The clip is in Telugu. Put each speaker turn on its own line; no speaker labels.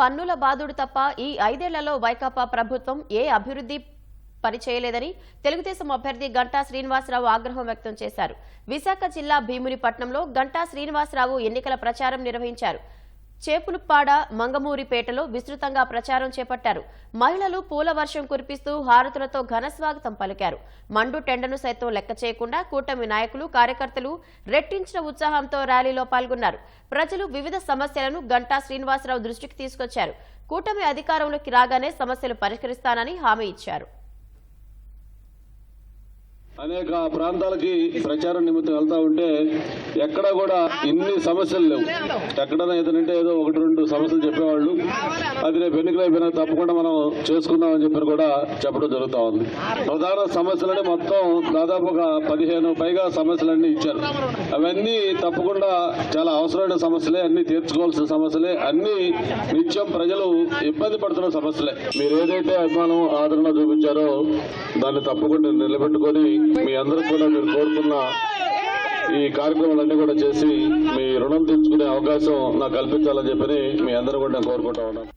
పన్నుల బాధుడు తప్ప ఈ ఐదేళ్ళలో వైకాపా ప్రభుత్వం ఏ అభివృద్ధి పని చేయలేదని తెలుగుదేశం అభ్యర్థి గంటా శ్రీనివాసరావు ఆగ్రహం వ్యక్తం చేశారు. విశాఖ జిల్లా భీమునిపట్నంలో గంటా శ్రీనివాసరావు ఎన్నికల ప్రచారం నిర్వహించారు. చేపులుప్పాడ మంగమూరిపేటలో విస్తృతంగా ప్రచారం చేపట్టారు. మహిళలు పూల వర్షం కురిపిస్తూ హారతులతో ఘన స్వాగతం పలికారు. మండు టెండను సైతం లెక్క చేయకుండా కూటమి నాయకులు కార్యకర్తలు రెట్టించిన ఉత్సాహంతో ర్యాలీలో పాల్గొన్నారు. ప్రజలు వివిధ సమస్యలను గంటా శ్రీనివాసరావు దృష్టికి తీసుకొచ్చారు. కూటమి అధికారంలోకి రాగానే సమస్యలు పరిష్కరిస్తానని హామీ ఇచ్చారు.
అనేక ప్రాంతాలకి ప్రచారం నిమిత్తం వెళ్తా ఉంటే ఎక్కడ కూడా ఇన్ని సమస్యలు లేవు. ఎక్కడైనా ఏదంటే ఏదో ఒకటి రెండు సమస్యలు చెప్పేవాళ్ళు. అది రేపు ఎన్నికలు అయిపోయినా తప్పకుండా మనం చేసుకుందామని చెప్పి కూడా చెప్పడం జరుగుతా ఉంది. ప్రధాన సమస్యలని మొత్తం దాదాపు ఒక పదిహేను పైగా సమస్యలన్నీ ఇచ్చారు. అవన్నీ తప్పకుండా చాలా అవసరమైన సమస్యలే అన్ని తీర్చుకోవాల్సిన సమస్యలే అన్ని నిత్యం ప్రజలు ఇబ్బంది పడుతున్న సమస్యలే. మీరు ఏదైతే అభిమానం ఆదరణ చూపించారో దాన్ని తప్పకుండా నిలబెట్టుకొని మీ అందరూ కూడా మీరు కోరుకున్న ఈ కార్యక్రమాలన్నీ కూడా చేసి మీ రుణం తెచ్చుకునే అవకాశం నాకు కల్పించాలని చెప్పని మీ అందరూ కూడా నేను కోరుకుంటా ఉన్నాను.